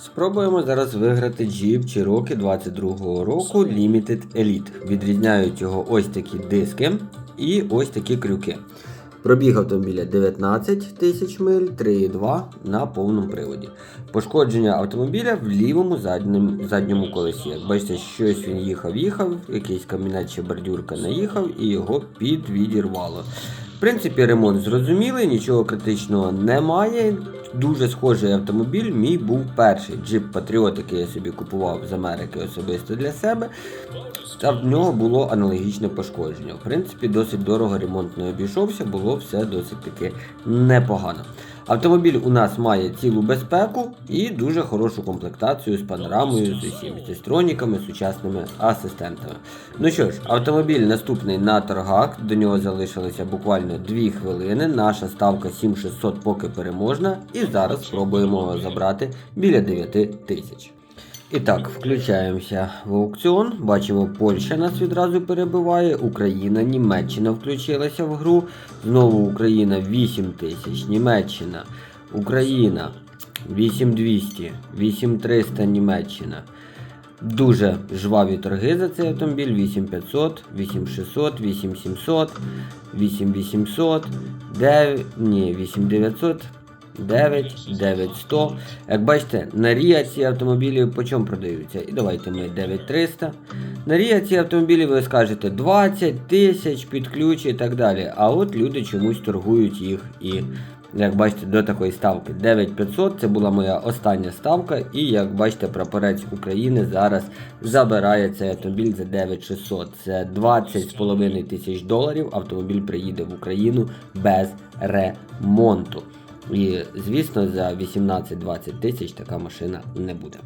Спробуємо зараз виграти Jeep Cherokee 22-го року Limited Elite. Відрізняють його ось такі диски і ось такі крюки. Пробіг автомобіля 19 тисяч миль, 3,2 на повному приводі. Пошкодження автомобіля в лівому задньому, задньому колесі. Як бачите, щось він їхав, їхав, якийсь камінець чи бордюрка наїхав і його підвідірвало. В принципі, ремонт зрозумілий, нічого критичного немає. Дуже схожий автомобіль. Мій був перший джип Patriot, який я собі купував з Америки особисто для себе. Та в нього було аналогічне пошкодження. В принципі, досить дорого ремонт не обійшовся, було все досить таки непогано. Автомобіль у нас має цілу безпеку і дуже хорошу комплектацію з панорамою, з усім, зі строніками, сучасними асистентами. Ну що ж, автомобіль наступний на торгах. До нього залишилося буквально 2 хвилини. Наша ставка 7600 поки переможна. І зараз спробуємо забрати біля 9 тисяч. І так, включаємося в аукціон. Бачимо, Польща нас відразу перебиває, Україна, Німеччина включилася в гру. Знову Україна 8 тисяч, Німеччина, Україна 8200, 8300 Німеччина. Дуже жваві торги за цей автомобіль 8500, 8600, 8700, 8800, 9, ні, 8900, 9, 9100. Як бачите, на Ріа ці автомобілі по чому продаються? І давайте ми 9300. На Ріа ці автомобілі ви скажете 20 тисяч під ключ і так далі. А от люди чомусь торгують їх і. Як бачите, до такої ставки 9500 це була моя остання ставка, і як бачите, прапорець України зараз забирає цей автомобіль за 9600. Це 20,5 тисяч доларів. Автомобіль приїде в Україну без ремонту. І звісно, за 18-20 тисяч така машина не буде.